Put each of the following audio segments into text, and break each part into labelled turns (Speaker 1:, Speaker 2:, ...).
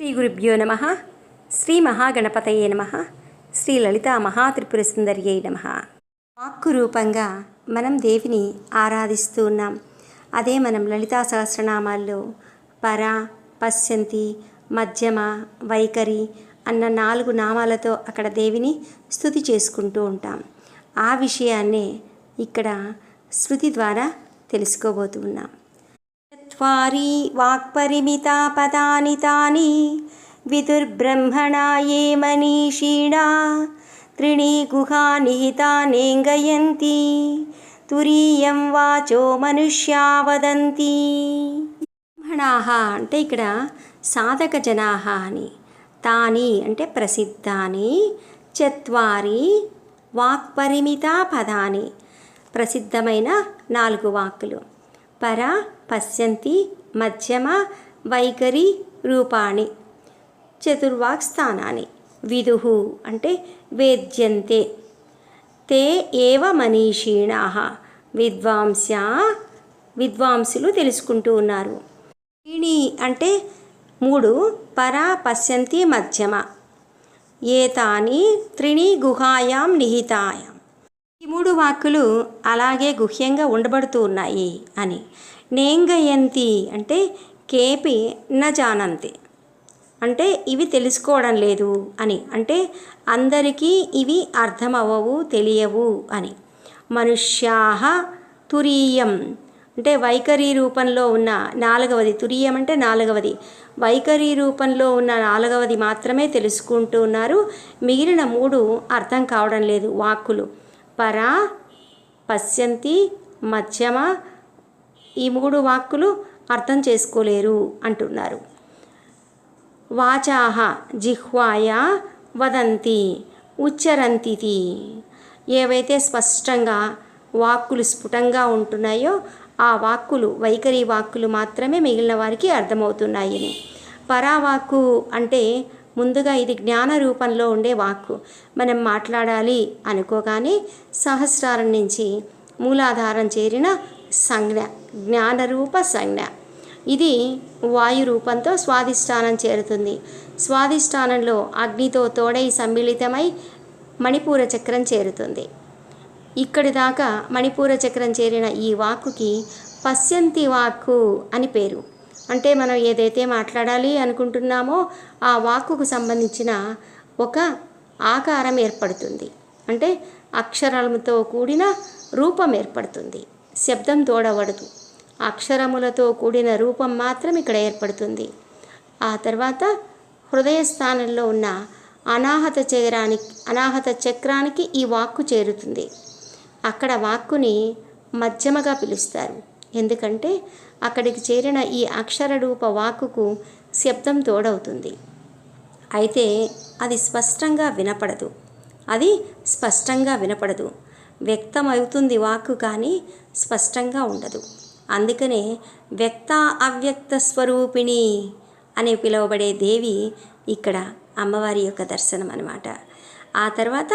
Speaker 1: శ్రీ గురుభ్యో నమ. శ్రీ మహాగణపతయే నమ. శ్రీ లలితా మహాత్రిపుర సుందర్యై నమ. వాక్కు రూపంగా మనం దేవిని ఆరాధిస్తూ ఉన్నాం. అదే మనం లలితా సహస్రనామాల్లో పర పశ్యంతి మధ్యమ వైఖరి అన్న నాలుగు నామాలతో అక్కడ దేవిని స్థుతి చేసుకుంటూ ఉంటాం. ఆ విషయాన్నే ఇక్కడ శృతి ద్వారా తెలుసుకోబోతున్నాం చత్వారి వాక్పరిమితా పదాని తాని విదుర్బ్రహ్మణా ఏ మనీషీణా త్రిణీ గుహా తురీయం వాచో మనుష్యా వదంతి బ్రహ్మణాహ అంటే ఇక్కడ సాధక జనాహ అని తాని అంటే ప్రసిద్ధాని చత్వారి వాక్పరిమితా పదాని ప్రసిద్ధమైన నాలుగు వాక్కులు. పరా పశ్యంతి మధ్యమ వైఖరి రూపాణి. చతుర్వాక్ స్థానాన్ని. విదుహు అంటే వేద్యంతే. తే ఏవ మనీషీణ. విద్వాంస విద్వాంసులు తెలుసుకుంటూ ఉన్నారు. త్రీణి అంటే మూడు పరా పశ్యంతి మధ్యమ. ఏతాని త్రిణి గుహాయాం నిహితాయాం. మూడు వాక్కులు అలాగే గుహ్యంగా ఉండబడుతూ ఉన్నాయి అని. నేంగయంతి అంటే కేపి న జానంతి అంటే ఇవి తెలుసుకోవడం లేదు అని. అంటే అందరికీ ఇవి అర్థమవ్వవు తెలియవు అని. మనుష్యాహ తురీయం. అంటే వైఖరి రూపంలో ఉన్న నాలుగవది. తురీయం అంటే నాలుగవది. వైఖరి రూపంలో ఉన్న నాలుగవది మాత్రమే తెలుసుకుంటూ ఉన్నారు. మిగిలిన మూడు అర్థం కావడం లేదు. వాక్కులు. పర పశ్యంతి మధ్యమ ఈ మూడు వాక్కులు అర్థం చేసుకోలేరు అంటున్నారు. వాచాహ జిహ్వాయ వదంతి ఉచ్చరంతితి. ఏవైతే స్పష్టంగా వాక్కులు స్ఫుటంగా ఉంటున్నాయో ఆ వాక్కులు వైఖరి వాక్కులు మాత్రమే మిగిలిన వారికి అర్థమవుతున్నాయని. పరావాక్కు అంటే ముందుగా ఇది జ్ఞాన రూపంలో ఉండే వాక్కు. మనం మాట్లాడాలి అనుకోగానే సహస్రారం నుంచి మూలాధారం చేరిన సంజ్ఞ జ్ఞానరూప సంజ్ఞ. ఇది వాయు రూపంతో స్వాధిష్టానం చేరుతుంది. స్వాధిష్టానంలో అగ్నితో తోడై సమ్మిళితమై మణిపూర చక్రం చేరుతుంది. ఇక్కడి దాకా మణిపూర చక్రం చేరిన ఈ వాక్కుకి పశ్యంతి వాక్కు అని పేరు. అంటే మనం ఏదైతే మాట్లాడాలి అనుకుంటున్నామో ఆ వాక్కుకు సంబంధించిన ఒక ఆకారం ఏర్పడుతుంది. అంటే అక్షరములతో కూడిన రూపం ఏర్పడుతుంది. శబ్దం తోడవడదు. అక్షరములతో కూడిన రూపం మాత్రం ఇక్కడ ఏర్పడుతుంది. ఆ తర్వాత హృదయ స్థానంలో ఉన్న అనాహత చక్రానికి అనాహత చక్రానికి ఈ వాక్కు చేరుతుంది. అక్కడ వాక్కుని మధ్యమగా పిలుస్తారు. ఎందుకంటే అక్కడికి చేరిన ఈ అక్షరరూప వాక్కుకు శబ్దం తోడవుతుంది. అయితే అది స్పష్టంగా వినపడదు. అది స్పష్టంగా వినపడదు. వ్యక్తమవుతుంది వాక్కు కానీ స్పష్టంగా ఉండదు. అందుకనే వ్యక్త అవ్యక్త స్వరూపిణి అని పిలువబడే దేవి ఇక్కడ అమ్మవారి యొక్క దర్శనం అనమాట ఆ తర్వాత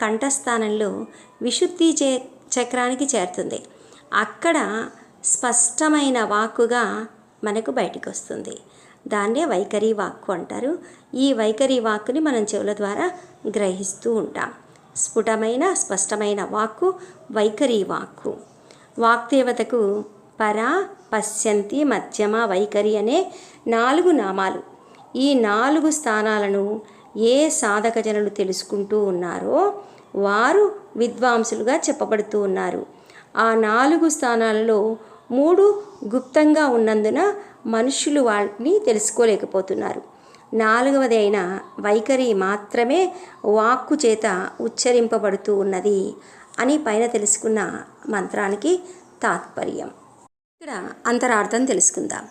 Speaker 1: కంఠస్థానంలో విశుద్ధి చే చక్రానికి చేరుతుంది. అక్కడ స్పష్టమైన వాక్కుగా మనకు బయటకు వస్తుంది దాన్నే వైఖరి వాక్కు అంటారు. ఈ వైఖరి వాక్కుని మనం చెవుల ద్వారా గ్రహిస్తూ ఉంటాం. స్ఫుటమైన స్పష్టమైన వాక్కు వైఖరి వాక్కు. వాక్దేవతకు పర పశ్యంతి మధ్యమ వైఖరి అనే నాలుగు నామాలు. ఈ నాలుగు స్థానాలను ఏ సాధక జనులు తెలుసుకుంటూ ఉన్నారో వారు విద్వాంసులుగా చెప్పబడుతూ ఉన్నారు. ఆ నాలుగు స్థానాలలో మూడు గుప్తంగా ఉన్నందున మనుషులు వాటిని తెలుసుకోలేకపోతున్నారు. నాలుగవది అయిన వైఖరి మాత్రమే వాక్కు చేత ఉచ్చరింపబడుతూ ఉన్నది అని పైన తెలుసుకున్న మంత్రానికి తాత్పర్యం. ఇక్కడ అంతరార్థం తెలుసుకుందాం.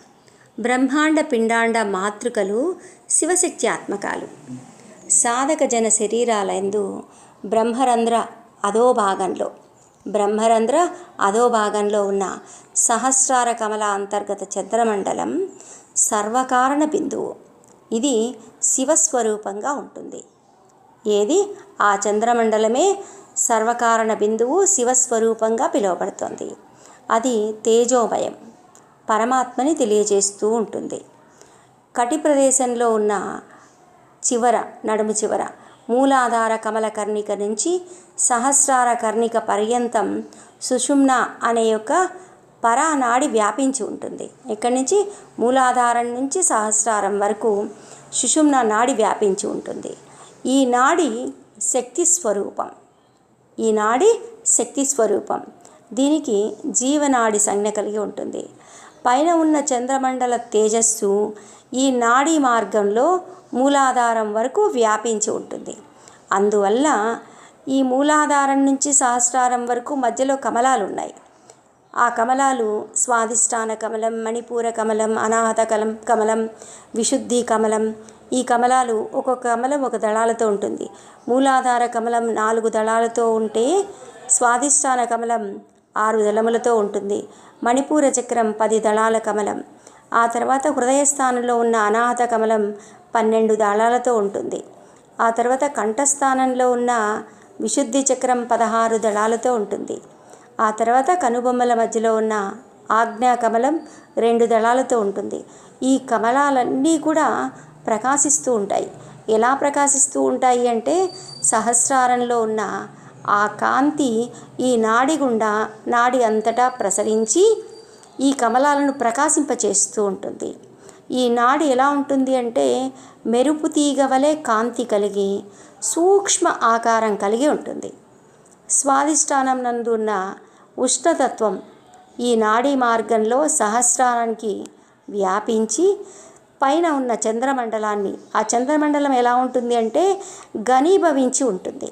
Speaker 1: బ్రహ్మాండ పిండాండ మాతృకలు శివశక్తి ఆత్మకాలు సాధక జన శరీరాలందు బ్రహ్మరంధ్ర అధోభాగంలో బ్రహ్మరంధ్ర అధో భాగంలో ఉన్న సహస్రార కమల అంతర్గత చంద్రమండలం సర్వకారణ బిందువు. ఇది శివస్వరూపంగా ఉంటుంది. ఏది? ఆ చంద్రమండలమే సర్వకారణ బిందువు శివస్వరూపంగా పిలువబడుతుంది. అది తేజోమయం పరమాత్మని తెలియజేస్తూ ఉంటుంది. కటి ప్రదేశంలో ఉన్న చివర నడుము చివర మూలాధార కమల కర్ణిక నుంచి సహస్రార కర్ణిక పర్యంతం సుషుమ్న అనే యొక్క పరానాడి వ్యాపించి ఉంటుంది. ఇక్కడి నుంచి మూలాధారం నుంచి సహస్రారం వరకు సుషుమ్న నాడి వ్యాపించి ఉంటుంది. ఈ నాడి శక్తి స్వరూపం. ఈ నాడి శక్తి స్వరూపం. దీనికి జీవనాడి సంజ్ఞ కలిగి ఉంటుంది. పైన ఉన్న చంద్రమండల తేజస్సు ఈ నాడీ మార్గంలో మూలాధారం వరకు వ్యాపించి ఉంటుంది. అందువల్ల ఈ మూలాధారం నుంచి సహస్రారం వరకు మధ్యలో కమలాలు ఉన్నాయి ఆ కమలాలు స్వాదిష్టాన కమలం మణిపూర కమలం అనాహత కలం కమలం విశుద్ధి కమలం ఈ కమలాలు ఒక్కొక్క కమలం ఒక దళాలతో ఉంటుంది. మూలాధార కమలం నాలుగు దళాలతో ఉంటే స్వాదిష్టాన కమలం ఆరు దళములతో ఉంటుంది. మణిపూర చక్రం పది దళాల కమలం. ఆ తర్వాత హృదయస్థానంలో ఉన్న అనాహత కమలం పన్నెండు దళాలతో ఉంటుంది. ఆ తర్వాత కంఠస్థానంలో ఉన్న విశుద్ధి చక్రం పదహారు దళాలతో ఉంటుంది. ఆ తర్వాత కనుబొమ్మల మధ్యలో ఉన్న ఆజ్ఞా కమలం రెండు దళాలతో ఉంటుంది. ఈ కమలాలన్నీ కూడా ప్రకాశిస్తూ ఉంటాయి. ఎలా ప్రకాశిస్తూ ఉంటాయి అంటే సహస్రారంలో ఉన్న ఆ కాంతి ఈ నాడి గుండా నాడి అంతటా ప్రసరించి ఈ కమలాలను ప్రకాశింపచేస్తూ ఉంటుంది. ఈ నాడి ఎలా ఉంటుంది అంటే మెరుపు తీగ వలె కాంతి కలిగి సూక్ష్మ ఆకారం కలిగి ఉంటుంది. స్వాదిష్టానం నందు ఉన్న ఉష్ణతత్వం ఈ నాడీ మార్గంలో సహస్రానికి వ్యాపించి పైన ఉన్న చంద్రమండలాన్ని ఆ చంద్రమండలం ఎలా ఉంటుంది అంటే ఘనీభవించి ఉంటుంది.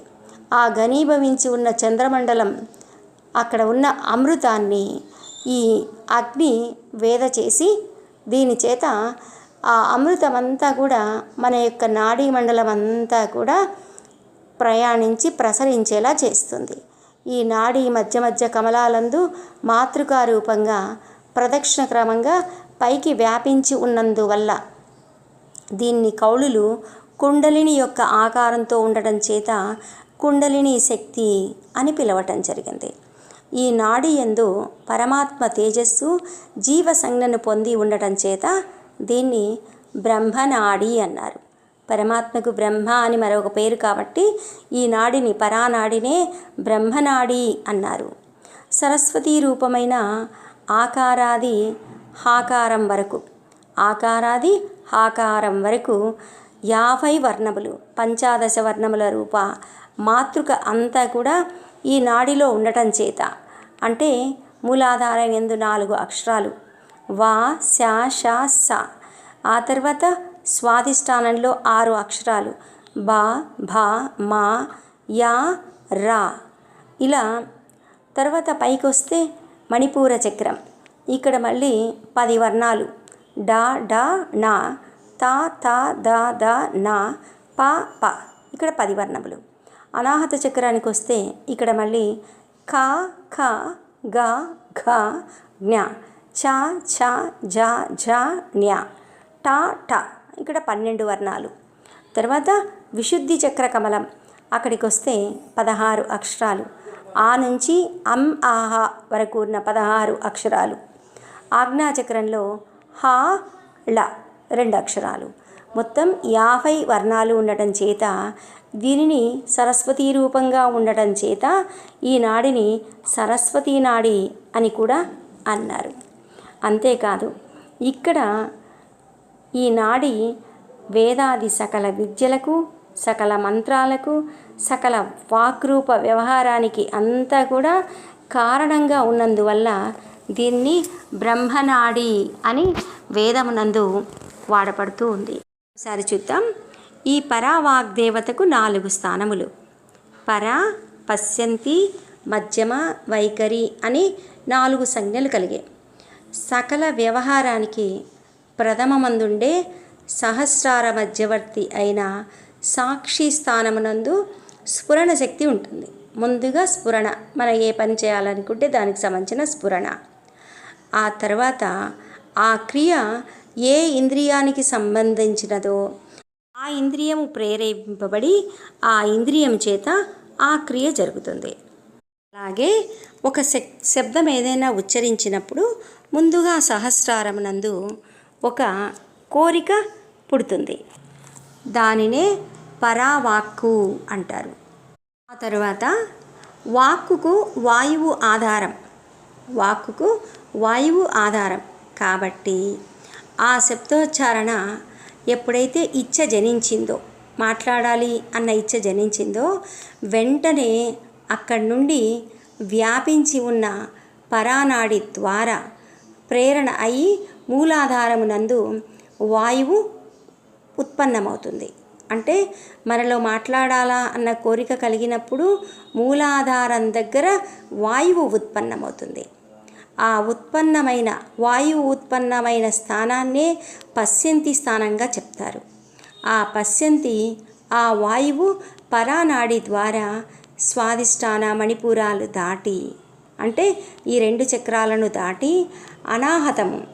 Speaker 1: ఆ ఘనీభవించి ఉన్న చంద్రమండలం అక్కడ ఉన్న అమృతాన్ని ఈ అగ్ని వేద చేసి దీని చేత ఆ అమృతం అంతా కూడా మన యొక్క నాడీ మండలం అంతా కూడా ప్రయాణించి ప్రసరించేలా చేస్తుంది. ఈ నాడీ మధ్య మధ్య కమలాలందు మాతృకా రూపంగా ప్రదక్షిణ క్రమంగా పైకి వ్యాపించి ఉన్నందువల్ల దీన్ని కౌళులు కుండలిని యొక్క ఆకారంతో ఉండటం చేత కుండలిని శక్తి అని పిలవటం జరిగింది. ఈ నాడి ఎందు పరమాత్మ తేజస్సు జీవ సంజ్ఞను పొంది ఉండటం చేత దీన్ని బ్రహ్మనాడి అన్నారు. పరమాత్మకు బ్రహ్మ అని మరొక పేరు కాబట్టి ఈ నాడిని పరానాడినే బ్రహ్మనాడి అన్నారు. సరస్వతీ రూపమైన ఆకారాది హాకారం వరకు ఆకారాది హాకారం వరకు యాభై వర్ణములు పంచాదశ వర్ణముల రూప మాతృక అంతా కూడా ఈ నాడిలో ఉండటం చేత అంటే మూలాధారం ఎందు నాలుగు అక్షరాలు. వా శ షా స. ఆ తర్వాత స్వాధిష్టానంలో ఆరు అక్షరాలు. బా భా మా యా రా. ఇలా తర్వాత పైకి వస్తే మణిపూర చక్రం. ఇక్కడ మళ్ళీ పది వర్ణాలు. డా డా నా. తా తా దా దా నా. ప ప. ఇక్కడ పది వర్ణములు. అనాహత చక్రానికి వస్తే ఇక్కడ మళ్ళీ కా ఖ గ ఘ జ్ఞ చ ఛ జ జ న్య టా ట. ఇక్కడ పన్నెండు వర్ణాలు. తర్వాత విశుద్ధి చక్ర కమలం. అక్కడికి వస్తే పదహారు అక్షరాలు. ఆ నుంచి అం ఆహా వరకు ఉన్న పదహారు అక్షరాలు. ఆజ్ఞాచక్రంలో హా ళ రెండు అక్షరాలు. మొత్తం యాభై వర్ణాలు ఉండటం చేత దీనిని సరస్వతీ రూపంగా ఉండటం చేత ఈ నాడిని సరస్వతీ నాడి అని కూడా అన్నారు. అంతేకాదు ఇక్కడ ఈ నాడి వేదాది సకల విద్యలకు సకల మంత్రాలకు సకల వాక్రూప వ్యవహారానికి అంతా కూడా కారణంగా ఉన్నందువల్ల దీన్ని బ్రహ్మనాడి అని వేదమునందు వాడపడుతూ ఉంది. ఒకసారి చూద్దాం. ఈ పరావాగ్దేవతకు నాలుగు స్థానములు. పర పశ్యంతి మధ్యమ వైఖరి అని నాలుగు సంజ్ఞలు కలిగాయి సకల వ్యవహారానికి ప్రథమమందుండే సహస్రార మధ్యవర్తి అయిన సాక్షి స్థానమునందు స్ఫురణ శక్తి ఉంటుంది. ముందుగా స్ఫురణ. మనం ఏ పని చేయాలనుకుంటే దానికి సంబంధించిన స్ఫురణ. ఆ తర్వాత ఆ క్రియ ఏ ఇంద్రియానికి సంబంధించినదో ఆ ఇంద్రియము ప్రేరేపింపబడి ఆ ఇంద్రియం చేత ఆ క్రియ జరుగుతుంది. అలాగే ఒక శక్ శబ్దం ఏదైనా ఉచ్చరించినప్పుడు ముందుగా సహస్రారమునందు ఒక కోరిక పుడుతుంది. దానినే పరావాక్కు అంటారు. ఆ తర్వాత వాక్కుకు వాయువు ఆధారం. వాక్కుకు వాయువు ఆధారం. కాబట్టి ఆ శబ్దోచ్చారణ ఎప్పుడైతే ఇచ్చ జనించిందో మాట్లాడాలి అన్న ఇచ్చ జనించిందో వెంటనే అక్కడి నుండి వ్యాపించి ఉన్న పరానాడి ద్వారా ప్రేరణ అయి మూలాధారమునందు వాయువు ఉత్పన్నమవుతుంది. అంటే మనలో మాట్లాడాలా అన్న కోరిక కలిగినప్పుడు మూలాధారం దగ్గర వాయువు ఉత్పన్నమవుతుంది. ఆ ఉత్పన్నమైన వాయువు ఉత్పన్నమైన స్థానాన్నే పశ్యంతి స్థానంగా చెప్తారు. ఆ పశ్యంతి ఆ వాయువు పరానాడి ద్వారా స్వాదిష్టాన మణిపురాలు దాటి అంటే ఈ రెండు చక్రాలను దాటి అనాహతము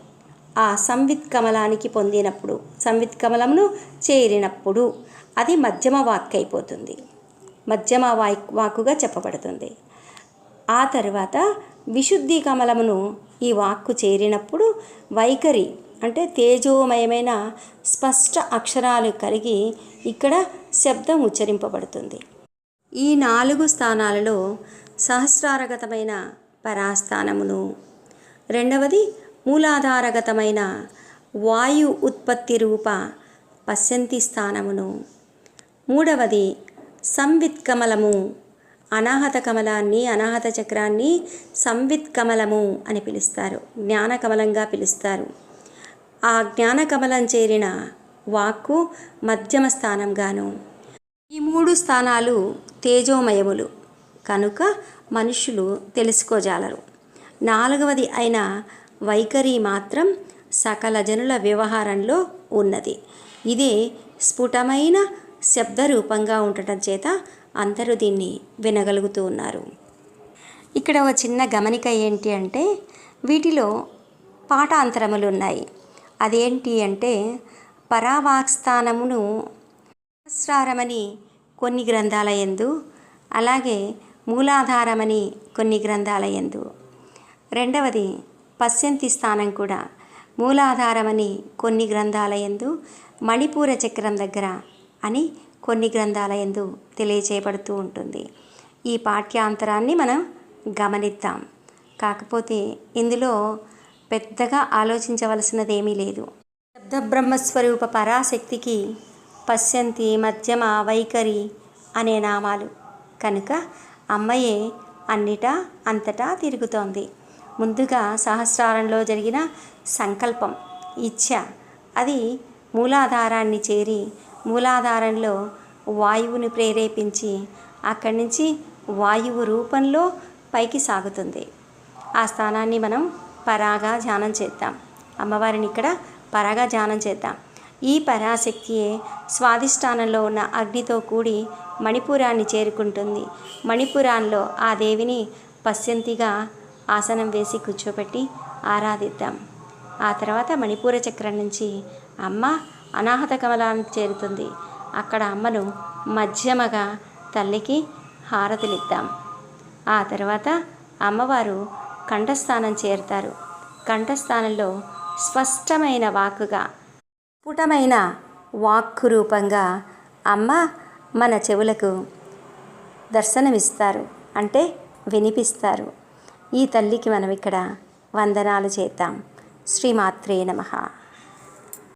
Speaker 1: ఆ సంవిత్ కమలానికి పొందినప్పుడు సంవిత్ కమలమును చేరినప్పుడు అది మధ్యమ వాక్ అయిపోతుంది మధ్యమ వాక్ వాక్కుగా చెప్పబడుతుంది. ఆ తర్వాత విశుద్ధి కమలమును ఈ వాక్కు చేరినప్పుడు వైఖరి అంటే తేజోమయమైన స్పష్ట అక్షరాలు కలిగి ఇక్కడ శబ్దం ఉచ్చరింపబడుతుంది. ఈ నాలుగు స్థానాలలో సహస్రారగతమైన పరాస్థానమును రెండవది మూలాధారగతమైన వాయు ఉత్పత్తి రూప పశ్యంతి స్థానమును మూడవది సంవిత్ కమలము అనాహత కమలాన్ని అనాహత చక్రాన్ని సంవిత్ కమలము అని పిలుస్తారు. జ్ఞాన కమలంగా పిలుస్తారు. ఆ జ్ఞాన కమలం చేరిన వాక్కు మధ్యమ స్థానంగాను. ఈ మూడు స్థానాలు తేజోమయములు. కనుక మనుషులు తెలుసుకోజాలరు. నాలుగవది అయిన వైఖరి మాత్రం సకల జనుల వ్యవహారంలో ఉన్నది. ఇదే స్ఫుటమైన శబ్దరూపంగా ఉండటం చేత అందరూ దీన్ని వినగలుగుతూ ఉన్నారు. ఇక్కడ ఒక చిన్న గమనిక ఏంటి అంటే వీటిలో పాఠాంతరములు ఉన్నాయి అదేంటి అంటే పరావాక్స్థానమును సహస్రారమని కొన్ని గ్రంథాలయందు అలాగే మూలాధారమని కొన్ని గ్రంథాలయందు. రెండవది పశ్యంతి స్థానం కూడా మూలాధారమని కొన్ని గ్రంథాలయందు మణిపూర చక్రం దగ్గర అని కొన్ని గ్రంథాల ఎందు తెలియచేయబడుతూ ఉంటుంది. ఈ పాఠ్యాంతరాన్ని మనం గమనిద్దాం. కాకపోతే ఇందులో పెద్దగా ఆలోచించవలసినది ఏమీ లేదు. శబ్దబ్రహ్మస్వరూప పరాశక్తికి పశ్యంతి మధ్యమ వైఖరి అనే నామాలు. కనుక అమ్మయే అన్నిటా అంతటా తిరుగుతోంది. ముందుగా సహస్రారంలో జరిగిన సంకల్పం ఇచ్ఛ. అది మూలాధారాన్ని చేరి మూలాధారంలో వాయువుని ప్రేరేపించి అక్కడి నుంచి వాయువు రూపంలో పైకి సాగుతుంది. ఆ స్థానాన్ని మనం పరాగా ధ్యానం చేద్దాం. అమ్మవారిని ఇక్కడ పరాగా ధ్యానం చేద్దాం. ఈ పరాశక్తియే స్వాధిష్టానంలో ఉన్న అగ్నితో కూడి మణిపురాన్ని చేరుకుంటుంది. మణిపురాన్లో ఆ దేవిని పశ్యంతిగా ఆసనం వేసి కూర్చోబెట్టి ఆరాధిద్దాం. ఆ తర్వాత మణిపూర చక్రం నుంచి అమ్మ అనాహత కమలానికి చేరుతుంది. అక్కడ అమ్మను మధ్యమగా తల్లికి హారతులిద్దాం ఆ తర్వాత అమ్మవారు కంఠస్థానం చేరుతారు. కంఠస్థానంలో స్పష్టమైన వాక్కుగా స్ఫుటమైన వాక్కు రూపంగా అమ్మ మన చెవులకు దర్శనమిస్తారు అంటే వినిపిస్తారు. ఈ తల్లికి మనం ఇక్కడ వందనాలు చేద్దాం. శ్రీమాత్రే నమః.